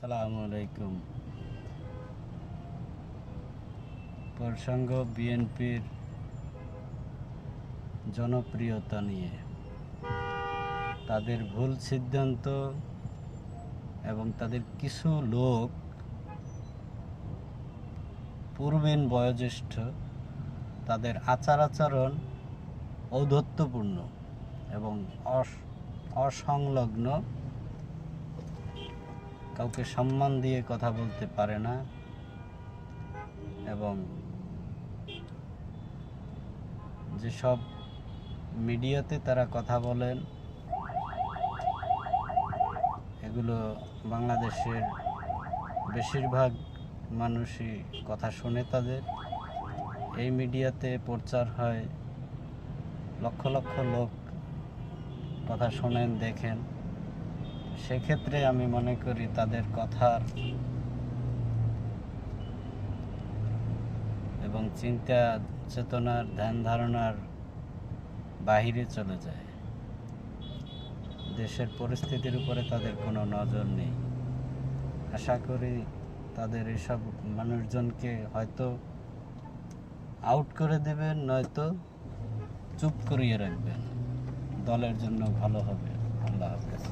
আসসালামু আলাইকুম। প্রসঙ্গ বিএনপির জনপ্রিয়তা নিয়ে। তাদের ভুল সিদ্ধান্ত এবং তাদের কিছু লোক পূর্বেন বয়োজ্যেষ্ঠ, তাদের আচার আচরণ ঔদ্ধত্যপূর্ণ এবং অস- অসংলগ্ন কাউকে সম্মান দিয়ে কথা বলতে পারে না এবং যেসব মিডিয়াতে তারা কথা বলেন, এগুলো বাংলাদেশের বেশিরভাগ মানুষই কথা শুনে তাদের। এই মিডিয়াতে প্রচার হয় লক্ষ লক্ষ লোক কথা শোনেন, দেখেন। সেক্ষেত্রে আমি মনে করি তাদের কথার এবং চিন্তা চেতনার, ধ্যান ধারণার বাহিরে চলে যায়। দেশের পরিস্থিতির উপরে তাদের কোনো নজর নেই। আশা করি তাদের এসব মানুষজনকে হয়তো আউট করে দেবেন, নয়তো চুপ করিয়ে রাখবেন। দলের জন্য ভালো হবে। আল্লাহ হাফেজ।